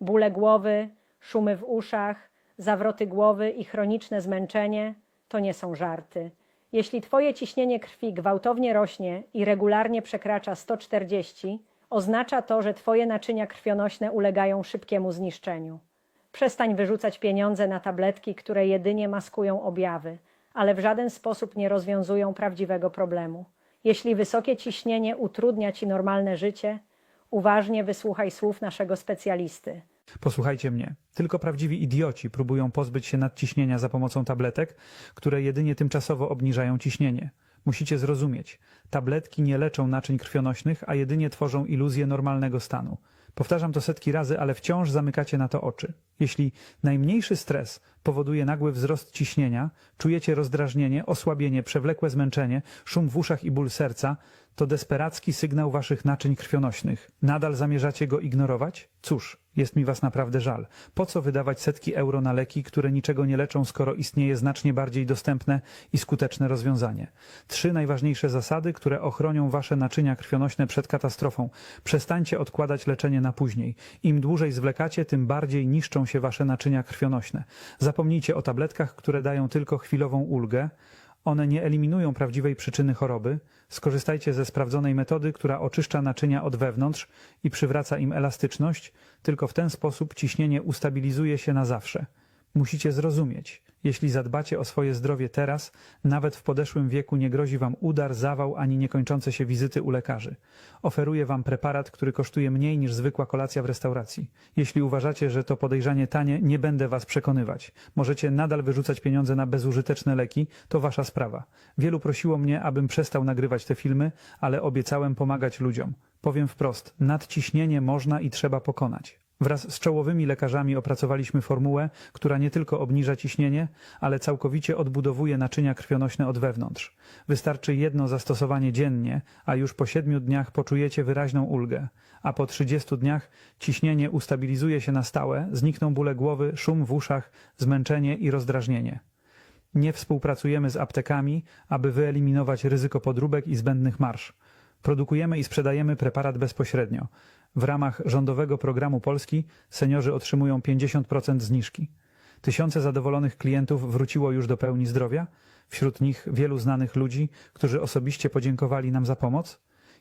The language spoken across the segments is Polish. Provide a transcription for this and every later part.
Bóle głowy, szumy w uszach, zawroty głowy i chroniczne zmęczenie to nie są żarty. Jeśli Twoje ciśnienie krwi gwałtownie rośnie i regularnie przekracza 140, oznacza to, że Twoje naczynia krwionośne ulegają szybkiemu zniszczeniu. Przestań wyrzucać pieniądze na tabletki, które jedynie maskują objawy, ale w żaden sposób nie rozwiązują prawdziwego problemu. Jeśli wysokie ciśnienie utrudnia Ci normalne życie, uważnie wysłuchaj słów naszego specjalisty. Posłuchajcie mnie. Tylko prawdziwi idioci próbują pozbyć się nadciśnienia za pomocą tabletek, które jedynie tymczasowo obniżają ciśnienie. Musicie zrozumieć, tabletki nie leczą naczyń krwionośnych, a jedynie tworzą iluzję normalnego stanu. Powtarzam to setki razy, ale wciąż zamykacie na to oczy. Jeśli najmniejszy stres powoduje nagły wzrost ciśnienia, czujecie rozdrażnienie, osłabienie, przewlekłe zmęczenie, szum w uszach i ból serca, to desperacki sygnał waszych naczyń krwionośnych. Nadal zamierzacie go ignorować? Cóż, jest mi was naprawdę żal. Po co wydawać setki euro na leki, które niczego nie leczą, skoro istnieje znacznie bardziej dostępne i skuteczne rozwiązanie? Trzy najważniejsze zasady, które ochronią wasze naczynia krwionośne przed katastrofą. Przestańcie odkładać leczenie na później. Im dłużej zwlekacie, tym bardziej niszczą się wasze naczynia krwionośne. Zapomnijcie o tabletkach, które dają tylko chwilową ulgę. One nie eliminują prawdziwej przyczyny choroby. Skorzystajcie ze sprawdzonej metody, która oczyszcza naczynia od wewnątrz i przywraca im elastyczność. Tylko w ten sposób ciśnienie ustabilizuje się na zawsze. Musicie zrozumieć, jeśli zadbacie o swoje zdrowie teraz, nawet w podeszłym wieku nie grozi wam udar, zawał ani niekończące się wizyty u lekarzy. Oferuję wam preparat, który kosztuje mniej niż zwykła kolacja w restauracji. Jeśli uważacie, że to podejrzanie tanie, nie będę was przekonywać. Możecie nadal wyrzucać pieniądze na bezużyteczne leki, to wasza sprawa. Wielu prosiło mnie, abym przestał nagrywać te filmy, ale obiecałem pomagać ludziom. Powiem wprost, nadciśnienie można i trzeba pokonać. Wraz z czołowymi lekarzami opracowaliśmy formułę, która nie tylko obniża ciśnienie, ale całkowicie odbudowuje naczynia krwionośne od wewnątrz. Wystarczy jedno zastosowanie dziennie, a już po siedmiu dniach poczujecie wyraźną ulgę, a po 30 dniach ciśnienie ustabilizuje się na stałe, znikną bóle głowy, szum w uszach, zmęczenie i rozdrażnienie. Nie współpracujemy z aptekami, aby wyeliminować ryzyko podróbek i zbędnych marsz. Produkujemy i sprzedajemy preparat bezpośrednio. W ramach rządowego programu Polski seniorzy otrzymują 50% zniżki. Tysiące zadowolonych klientów wróciło już do pełni zdrowia, wśród nich wielu znanych ludzi, którzy osobiście podziękowali nam za pomoc.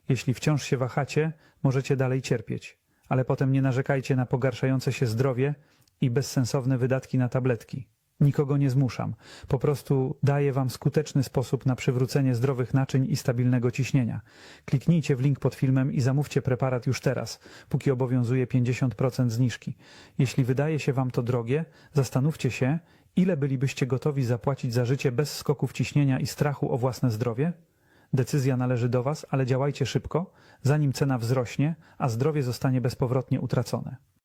Jeśli wciąż się wahacie, możecie dalej cierpieć, ale potem nie narzekajcie na pogarszające się zdrowie i bezsensowne wydatki na tabletki. Nikogo nie zmuszam. Po prostu daję Wam skuteczny sposób na przywrócenie zdrowych naczyń i stabilnego ciśnienia. Kliknijcie w link pod filmem i zamówcie preparat już teraz, póki obowiązuje 50% zniżki. Jeśli wydaje się Wam to drogie, zastanówcie się, ile bylibyście gotowi zapłacić za życie bez skoków ciśnienia i strachu o własne zdrowie? Decyzja należy do Was, ale działajcie szybko, zanim cena wzrośnie, a zdrowie zostanie bezpowrotnie utracone.